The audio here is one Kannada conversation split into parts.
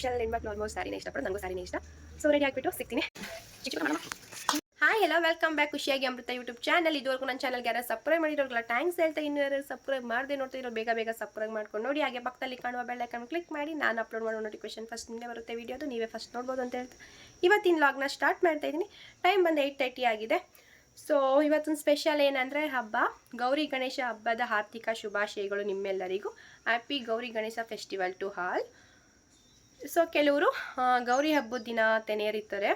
ಸ್ಪೆಷಲ್ ಹೆಣ್ಮಕ್ಳು ಆಲ್ಮೋಸ್ಟ್ ಸಾರಿನೇ ಇಷ್ಟಪಡೋದು ನನಗೂ ಸಾರಿನೇ ಇಷ್ಟ. ಸೊ ರೆಡಿ ಆಗಿಬಿಟ್ಟು ಸಿಗ್ತೀನಿ. ಹಾಯ್ ಎಲ್ಲ ವೆಲ್ಕಮ್ ಬ್ಯಾಕ್ ಖುಷಿಯಾಗಿ ಅಮೃತ ಯೂಟ್ಯೂಬ್ ಚಾನಲ್ ಇದುವರೆಗೂ ನನ್ನ ಚಾನಲ್ಗೆ ಯಾರು ಸಬ್ಸ್ಕ್ರೈಬ್ ಮಾಡಿರೋಲ್ಲ ಥ್ಯಾಂಕ್ಸ್ ಹೇಳ್ತಾ ಇನ್ನು ಯಾರು ಸಬ್ಸ್ಕ್ರೈಬ್ ಮಾಡದೆ ನೋಡ್ತಿರೋ ಬೇಗ ಬೇಗ ಸಬ್ಸ್ಕ್ರೈಬ್ ಮಾಡ್ಕೊಂಡು ನೋಡಿ. ಹಾಗೆ ಪಕ್ಕದಲ್ಲಿ ಕಾಣುವ ಬೆಳ್ಳೈಕನ್ ಕ್ಲಿಕ್ ಮಾಡಿ. ನಾನು ಅಪ್ಲೋಡ್ ಮಾಡೋ ನೋಟಿಫಿಕೇಶನ್ ಫಸ್ಟ್ ನಿಮಗೆ ಬರುತ್ತೆ. ವೀಡಿಯೋದು ನೀವೇ ಫಸ್ಟ್ ನೋಡ್ಬೋದು ಅಂತ ಹೇಳ್ತಾ ಇವತ್ತಿನ ಲಾಗ್ನ ಸ್ಟಾರ್ಟ್ ಮಾಡ್ತಾ ಇದ್ದೀನಿ. ಟೈಮ್ ಬಂದು ಏಯ್ಟ್ ತರ್ಟಿ ಆಗಿದೆ. ಸೊ ಇವತ್ತಿನ ಸ್ಪೆಷಲ್ ಏನಂದರೆ ಹಬ್ಬ. ಗೌರಿ ಗಣೇಶ ಹಬ್ಬದ ಆರ್ಥಿಕ ಶುಭಾಶಯಗಳು ನಿಮ್ಮೆಲ್ಲರಿಗೂ. Happy Gauri Ganesha festival to all so ಕೆಲವರು ಗೌರಿ ಹಬ್ಬದ ದಿನ ತೆನೆ ಎರಿತಾರೆ.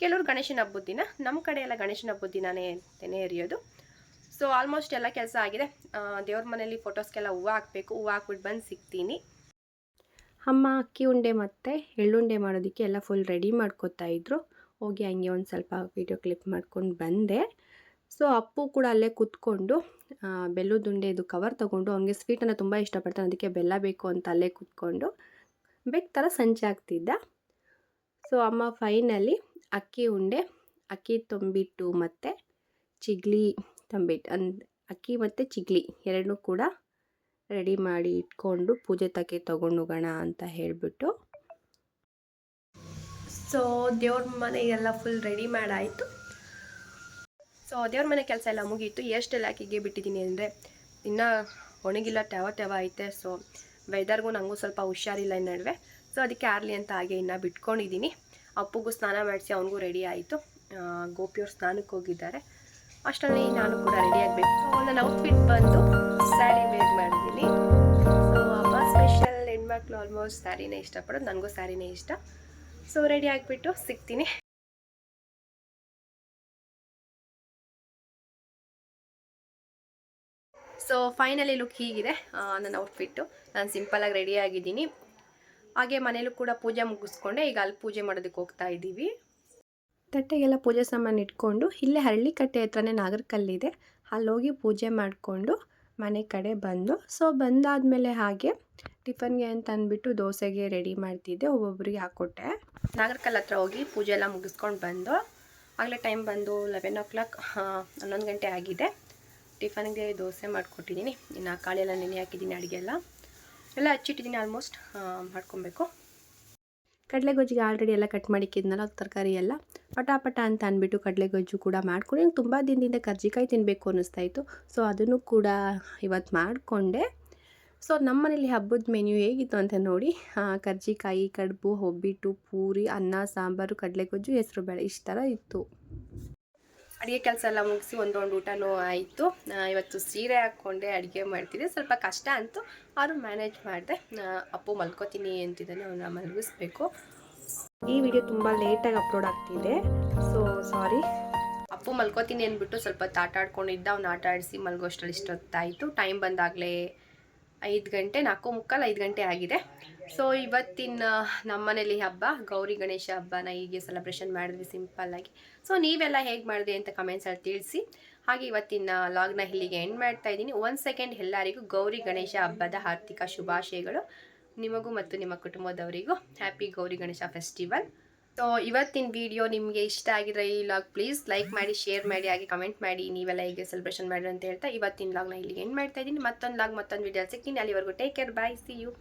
ಕೆಲವರು ಗಣೇಶನ ಹಬ್ಬದ ದಿನ ನಮ್ಮ ಕಡೆ ಎಲ್ಲ ಗಣೇಶನ ಹಬ್ಬದ ದಿನನೇ ತೆನೆ ಎರಿಯೋದು. ಸೊ ಆಲ್ಮೋಸ್ಟ್ ಎಲ್ಲ ಕೆಲಸ ಆಗಿದೆ. ದೇವ್ರ ಮನೇಲಿ ಫೋಟೋಸ್ಗೆಲ್ಲ ಹೂವು ಹಾಕಬೇಕು. ಹೂವು ಹಾಕ್ಬಿಟ್ಟು ಬಂದು ಸಿಗ್ತೀನಿ. ಅಮ್ಮ, ಅಕ್ಕಿ ಉಂಡೆ ಮತ್ತು ಎಳ್ಳುಂಡೆ ಮಾಡೋದಕ್ಕೆ ಎಲ್ಲ ಫುಲ್ ರೆಡಿ ಮಾಡ್ಕೋತಾ ಇದ್ರು. ಹೋಗಿ ಹಂಗೆ ಒಂದು ಸ್ವಲ್ಪ ವೀಡಿಯೋ ಕ್ಲಿಪ್ ಮಾಡ್ಕೊಂಡು ಬಂದೆ. ಸೊ ಅಪ್ಪು ಕೂಡ ಅಲ್ಲೇ ಕೂತ್ಕೊಂಡು ಬೆಲ್ಲದ ಉಂಡೆ ಇದು ಕವರ್ ತೊಗೊಂಡು, ಅವನಿಗೆ ಸ್ವೀಟನ್ನು ತುಂಬ ಇಷ್ಟಪಡ್ತಾನೆ. ಅದಕ್ಕೆ ಬೆಲ್ಲ ಬೇಕು ಅಂತ ಅಲ್ಲೇ ಕೂತ್ಕೊಂಡು ಬೆಕ್ ಥರ ಸಂಜೆ ಆಗ್ತಿದ್ದ. ಸೊ ಅಮ್ಮ ಫೈನಲಿ ಅಕ್ಕಿ ಉಂಡೆ, ಅಕ್ಕಿ ತುಂಬಿಟ್ಟು ಮತ್ತು ಚಿಗ್ಲಿ ತಂಬಿಟ್ಟು ಅಂದ್ ಅಕ್ಕಿ ಮತ್ತು ಚಿಗ್ಲಿ ಎರಡನ್ನೂ ಕೂಡ ರೆಡಿ ಮಾಡಿ ಇಟ್ಕೊಂಡು ಪೂಜೆ ತಕ್ಕೆ ತೊಗೊಂಡೋಗೋಣ ಅಂತ ಹೇಳಿಬಿಟ್ಟು. ಸೊ ದೇವ್ರ ಮನೆಗೆಲ್ಲ ಫುಲ್ ರೆಡಿ ಮಾಡಾಯಿತು. ಸೊ ದೇವ್ರ ಮನೆ ಕೆಲಸ ಎಲ್ಲ ಮುಗೀತು. ಎಷ್ಟೆಲ್ಲ ಅಕ್ಕಿಗೆ ಬಿಟ್ಟಿದ್ದೀನಿ ಅಂದರೆ ಇನ್ನೂ ಒಣಗಿಲ್ಲ ಟ್ಯಾವ ಟ್ಯಾವ ಐತೆ. ಸೊ ವೆದರ್ಗೂ ನನಗೂ ಸ್ವಲ್ಪ ಹುಷಾರಿಲ್ಲ ಈ ನಡುವೆ. ಸೊ, ಅದಕ್ಕೆ ಆರಲಿ ಅಂತ ಹಾಗೆ ಇನ್ನು ಬಿಟ್ಕೊಂಡಿದ್ದೀನಿ ಅಪ್ಪಗೂ ಸ್ನಾನ ಮಾಡಿಸಿ ಅವನಿಗೂ ರೆಡಿ ಆಯಿತು. ಗೋಪಿಯವ್ರು ಸ್ನಾನಕ್ಕೆ ಹೋಗಿದ್ದಾರೆ. ಅಷ್ಟರಲ್ಲಿ ನಾನು ಕೂಡ ರೆಡಿ ಆಗಬೇಕು. ನನ್ನ ಔಟ್ಫಿಟ್ ಬಂದು ಸ್ಯಾರಿ ವೇರ್ ಮಾಡಿದ್ದೀನಿ. ಸೊ ಹಬ್ಬ ಸ್ಪೆಷಲ್ ಹೆಣ್ಮಕ್ಳು ಆಲ್ಮೋಸ್ಟ್ ಸ್ಯಾರಿನೇ ಇಷ್ಟಪಡೋದು. ನನಗೂ ಸ್ಯಾರಿನೇ ಇಷ್ಟ. ಸೊ ರೆಡಿ ಆಗಿಬಿಟ್ಟು ಸಿಗ್ತೀನಿ. ಸೊ ಫೈನಲಿ ಲುಕ್ ಹೀಗಿದೆ. ನನ್ನ ಔಟ್ಫಿಟ್ಟು ನಾನು ಸಿಂಪಲಾಗಿ ರೆಡಿ ಆಗಿದ್ದೀನಿ. ಹಾಗೆ ಮನೇಲೂ ಕೂಡ ಪೂಜೆ ಮುಗಿಸ್ಕೊಂಡೆ. ಈಗ ಅಲ್ಲಿ ಪೂಜೆ ಮಾಡೋದಕ್ಕೆ ಹೋಗ್ತಾ ಇದ್ದೀವಿ. ತಟ್ಟೆಗೆಲ್ಲ ಪೂಜೆ ಸಾಮಾನು ಇಟ್ಕೊಂಡು ಇಲ್ಲೇ ಹಳ್ಳಿಕಟ್ಟೆ ಹತ್ರನೇ ನಾಗರಕಲ್ಲಿದೆ ಅಲ್ಲೋಗಿ ಪೂಜೆ ಮಾಡಿಕೊಂಡು ಮನೆ ಕಡೆ ಬಂದು ಸೊ ಬಂದಾದಮೇಲೆ ಹಾಗೆ ಟಿಫನ್ಗೆ ಅಂತ ಅಂದ್ಬಿಟ್ಟು ದೋಸೆಗೆ ರೆಡಿ ಮಾಡ್ತಿದ್ದೆ. ಒಬ್ಬೊಬ್ಬರಿಗೆ ಹಾಕ್ಕೊಟ್ಟೆ ನಾಗರಕಲ್ ಹತ್ರ ಹೋಗಿ ಪೂಜೆ ಎಲ್ಲ ಮುಗಿಸ್ಕೊಂಡು ಬಂದು, ಆಗಲೇ ಟೈಮ್ ಬಂದು ಲೆವೆನ್ ಓ ಕ್ಲಾಕ್ ಹನ್ನೊಂದು ಗಂಟೆ ಆಗಿದೆ. ಟಿಫನ್ಗೆ ದೋಸೆ ಮಾಡಿಕೊಟ್ಟಿದ್ದೀನಿ. ಇನ್ನು ಕಾಳಿ ಎಲ್ಲ ನೆನೆ ಹಾಕಿದ್ದೀನಿ ಅಡುಗೆ ಎಲ್ಲ ಎಲ್ಲ ಹಚ್ಚಿಟ್ಟಿದ್ದೀನಿ ಆಲ್ಮೋಸ್ಟ್ ಮಾಡ್ಕೊಬೇಕು. ಕಡಲೆಗೊಜ್ಜಿಗೆ ಆಲ್ರೆಡಿ ಎಲ್ಲ ಕಟ್ ಮಾಡಿಕ್ಕಿದ್ನಲ್ಲ ತರಕಾರಿ ಎಲ್ಲ. ಪಟಾಪಟ ಅಂತ ಅಂದ್ಬಿಟ್ಟು ಕಡಲೆಗೊಜ್ಜು ಕೂಡ ಮಾಡ್ಕೊಂಡು, ನಂಗೆ ತುಂಬ ದಿನದಿಂದ ಕರ್ಜಿಕಾಯಿ ತಿನ್ನಬೇಕು ಅನ್ನಿಸ್ತಾ ಇತ್ತು. ಸೊ ಅದನ್ನು ಕೂಡ ಇವತ್ತು ಮಾಡಿಕೊಂಡೆ. ಸೊ ನಮ್ಮ ಮನೇಲಿ ಹಬ್ಬದ ಮೆನ್ಯೂ ಹೇಗಿತ್ತು ಅಂತ ನೋಡಿ ಕರ್ಜಿಕಾಯಿ, ಕಡುಬು ಒಬ್ಬಿಟ್ಟು ಪೂರಿ, ಅನ್ನ, ಸಾಂಬಾರು ಕಡಲೆಗೊಜ್ಜು ಹೆಸರು ಬೇಳೆ ಇಷ್ಟು ಥರ ಇತ್ತು. ಅಡುಗೆ ಕೆಲಸ ಎಲ್ಲ ಮುಗಿಸಿ ಒಂದೊಂದು ಊಟನೂ ಆಯಿತು. ಇವತ್ತು ಸೀರೆ ಹಾಕ್ಕೊಂಡೆ ಅಡುಗೆ ಮಾಡ್ತಿದ್ದೆ. ಸ್ವಲ್ಪ ಕಷ್ಟ ಅಂತೂ ಆದರೂ ಮ್ಯಾನೇಜ್ ಮಾಡಿದೆ. ಅಪ್ಪು ಮಲ್ಕೋತೀನಿ ಅಂತಿದ್ದಾನೆ ಅವನ್ನ ಮಲಗಿಸ್ಬೇಕು. ಈ ವಿಡಿಯೋ ತುಂಬ ಲೇಟಾಗಿ ಅಪ್ಲೋಡ್ ಆಗ್ತಿದೆ. ಸೊ ಸಾರಿ ಅಪ್ಪು ಮಲ್ಕೋತೀನಿ ಅಂದ್ಬಿಟ್ಟು ಸ್ವಲ್ಪ ಆಟ ಆಡ್ಕೊಂಡಿದ್ದ ಅವ್ನು ಆಟ ಆಡಿಸಿ ಮಲ್ಗೋಷ್ಟರಲ್ಲಿ ಇಷ್ಟೊತ್ತಾಯಿತು. ಟೈಮ್ ಬಂದಾಗಲೇ ಐದು ಗಂಟೆ ನಾಲ್ಕು ಮುಕ್ಕಾಲು ಐದು ಗಂಟೆ ಆಗಿದೆ. ಸೊ ಇವತ್ತಿನ ನಮ್ಮ ಮನೇಲಿ ಹಬ್ಬ, ಗೌರಿ ಗಣೇಶ ಹಬ್ಬನ ಹೀಗೆ ಸೆಲೆಬ್ರೇಷನ್ ಮಾಡಿದ್ವಿ ಸಿಂಪಲ್ಲಾಗಿ ಸೊ ನೀವೆಲ್ಲ ಹೇಗೆ ಮಾಡಿದ್ರಿ ಅಂತ ಕಮೆಂಟ್ಸಲ್ಲಿ ತಿಳಿಸಿ. ಹಾಗೆ ಇವತ್ತಿನ ಲಾಗ್ನ ಇಲ್ಲಿಗೆ ಎಂಡ್ ಮಾಡ್ತಾ ಇದ್ದೀನಿ. ಒಂದು ಸೆಕೆಂಡ್ ಎಲ್ಲರಿಗೂ ಗೌರಿ ಗಣೇಶ ಹಬ್ಬದ ಆರ್ಥಿಕ ಶುಭಾಶಯಗಳು. ನಿಮಗೂ ಮತ್ತು ನಿಮ್ಮ ಕುಟುಂಬದವರಿಗೂ happy Gauri Ganesha festival so ಇವತ್ತಿನ ವಿಡಿಯೋ ನಿಮಗೆ ಇಷ್ಟ ಆಗಿದ್ರೆ ಈ ಲಾಗ್ ಪ್ಲೀಸ್ ಲೈಕ್ ಮಾಡಿ ಶೇರ್ ಮಾಡಿ, ಹಾಗೆ ಕಮೆಂಟ್ ಮಾಡಿ. ನೀವೆಲ್ಲ ಹೇಗೆ ಸೆಲೆಬ್ರೇಷನ್ ಮಾಡಿ ಅಂತ ಹೇಳ್ತಾ ಇವತ್ತಿನ ಲಾಗ್ನ ಇಲ್ಲಿಗೆ ಎಂಡ್ ಮಾಡ್ತಾ ಇದ್ದೀನಿ. ಮತ್ತೊಂದು ಲಾಗ್ ಮತ್ತೊಂದು ವಿಡಿಯೋ ಸಿಗ್ತೀನಿ. ಅಲ್ಲಿವರೆಗೂ take care bye see you